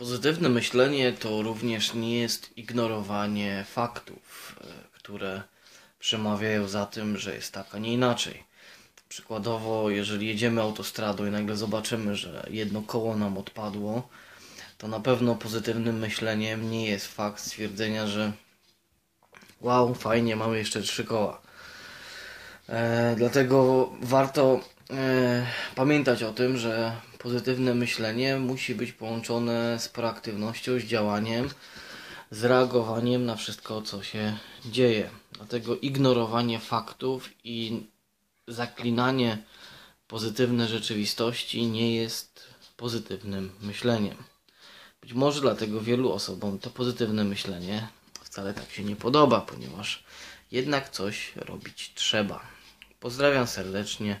Pozytywne myślenie to również nie jest ignorowanie faktów, e, które przemawiają za tym, że jest tak, a nie inaczej. Przykładowo, jeżeli jedziemy autostradą i nagle zobaczymy, że jedno koło nam odpadło, to na pewno pozytywnym myśleniem nie jest fakt stwierdzenia, że wow, fajnie, mamy jeszcze trzy koła. E, dlatego warto pamiętać o tym, że pozytywne myślenie musi być połączone z proaktywnością, z działaniem, z reagowaniem na wszystko, co się dzieje. Dlatego ignorowanie faktów i zaklinanie pozytywne rzeczywistości nie jest pozytywnym myśleniem. Być może dlatego wielu osobom to pozytywne myślenie wcale tak się nie podoba, ponieważ jednak coś robić trzeba. Pozdrawiam serdecznie.